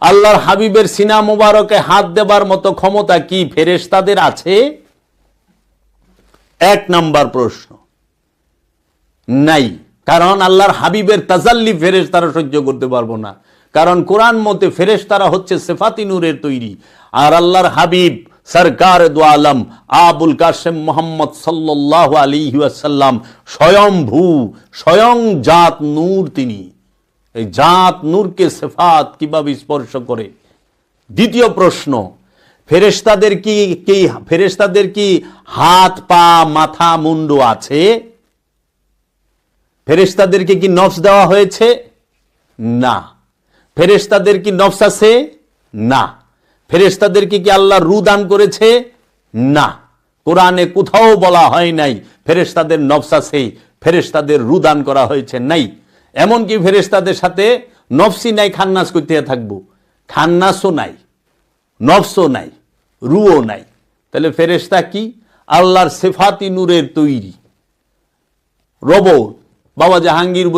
আল্লাহর হাবিবের সিনা মোবারকে হাত দেবার মতো ক্ষমতা কি ফেরেশতাদের আছে? এক নাম্বার প্রশ্ন। নাই। কারণ আল্লাহর হাবিবের তাজাল্লি ফেরেশ তারা সহ্য করতে পারব না। কারণ কোরআন মতে ফেরেশ তারা হচ্ছে সেফাতি নূরের তৈরি। আর আল্লাহর হাবিব সরকার দু আলম আবুল কাশেম মোহাম্মদ সাল্লাহ আলী ওয়াসাল্লাম স্বয়ংভূ স্বয়ং জাত নূর তিনি। এই জাত নূরকে সেফাত কীভাবে স্পর্শ করে? দ্বিতীয় প্রশ্ন, ফেরেশতাদের কি কি, ফেরেশতাদের কি হাত, পা, মাথা, মুন্ডু আছে? ফেরেশতাদেরকে কি নফস দেওয়া হয়েছে? না। ফেরেশতাদের কি নফস আছে? না। ফেরেশতাদেরকে কি আল্লাহ রু দান করেছে? না। কোরআনে কোথাও বলা হয় নাই, ফেরেশতাদের নফস আছে, ফেরেশতাদের রু দান করা হয়েছে নাই। এমনকি ফেরেস্তাদের সাথে নফসি নাই, খান্নাস করতে থাকব। খান্নাসও নাই, নফসও নাই, রুও নাই। তাহলে ফেরেস্তা কি? আল্লাহর সেফাতি নূরের তৈরি। রব, বাবা জাহাঙ্গীর